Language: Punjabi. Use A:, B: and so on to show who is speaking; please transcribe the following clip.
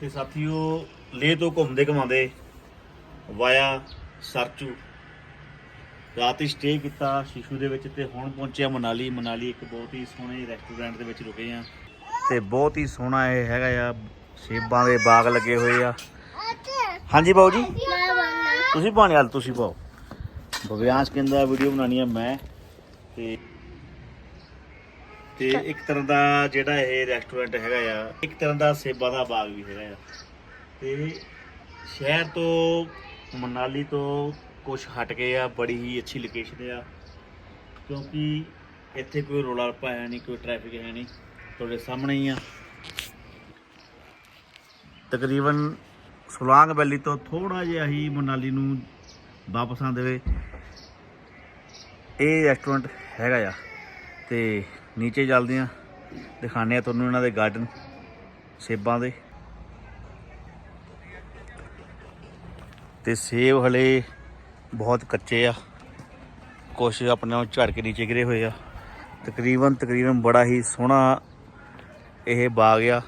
A: ਤੇ ਸਾਥੀਓ ਲੇ ਤੋਂ ਘੁੰਮਦੇ ਘਮਾਉਂਦੇ ਵਾਇਆ ਸਰਚੂ। ਰਾਤ ਹੀ ਸਟੇ ਕੀਤਾ ਸ਼ਿਸ਼ੂ ਦੇ ਵਿੱਚ ਤੇ ਹੁਣ ਪਹੁੰਚਿਆ ਮਨਾਲੀ। ਮਨਾਲੀ ਇੱਕ ਬਹੁਤ ਹੀ ਸੋਹਣੇ ਰੈਸਟੋਰੈਂਟ ਦੇ ਵਿੱਚ ਰੁਕੇ ਆ ਤੇ ਬਹੁਤ ਹੀ ਸੋਹਣਾ ਇਹ ਹੈਗਾ ਆ, ਸੇਬਾਂ ਦੇ ਬਾਗ ਲੱਗੇ ਹੋਏ ਆ। ਹਾਂਜੀ ਬਾਊ ਜੀ ਤੁਸੀਂ ਪਾਣੀ ਹਾਲ ਤੁਸੀਂ ਪਾਓ। ਭਵਿਆਸ ਕਹਿੰਦਾ ਵੀਡੀਓ ਬਣਾਉਣੀ ਆ ਮੈਂ ਤੇ ਤੇ ਇੱਕ ਤਰ੍ਹਾਂ ਦਾ ਜਿਹੜਾ ਇਹ ਰੈਸਟੋਰੈਂਟ ਹੈਗਾ ਆ, ਇੱਕ ਤਰ੍ਹਾਂ ਦਾ ਸੇਬਾਂ ਦਾ ਬਾਗ ਵੀ ਹੈਗਾ ਆ। ਤੇ ਸ਼ਹਿਰ ਤੋਂ ਮਨਾਲੀ ਤੋਂ ਕੁਝ ਹਟ ਕੇ ਆ, ਬੜੀ ਹੀ ਅੱਛੀ ਲੋਕੇਸ਼ਨ ਆ। ਕਿਉਂਕਿ ਇੱਥੇ ਕੋਈ ਰੋਲਾ ਰੱਪਾ ਹੈ ਨਹੀਂ, ਕੋਈ ਟ੍ਰੈਫਿਕ ਹੈ ਨਹੀਂ, ਤੁਹਾਡੇ ਸਾਹਮਣੇ ਹੀ ਆ। ਤਕਰੀਬਨ ਸੁਲਾਂਗ ਵੈਲੀ ਤੋਂ ਥੋੜਾ ਜਿਹਾ ਹੀ ਮਨਾਲੀ ਨੂੰ ਵਾਪਸ ਆਉਂਦੇ ਵੇ ਇਹ ਰੈਸਟੋਰੈਂਟ ਹੈਗਾ ਆ। ਤੇ ਨੀਚੇ ਚੱਲਦੇ ਆ ਦਿਖਾਣੇ ਆ ਤੁਹਾਨੂੰ ਇਹਨਾਂ ਦੇ ਗਾਰਡਨ ਸੇਬਾਂ ਦੇ। ਤੇ ਸੇਬ ਹਲੇ ਬਹੁਤ ਕੱਚੇ ਆ। ਕੁਛ ਆਪਣੇ ਨਾਲ ਝੜ ਕੇ ਨੀਚੇ ਗਿਰੇ ਹੋਏ ਆ। ਤਕਰੀਬਨ ਤਕਰੀਬਨ ਬੜਾ ਹੀ ਸੋਹਣਾ ਇਹ ਬਾਗ ਆ।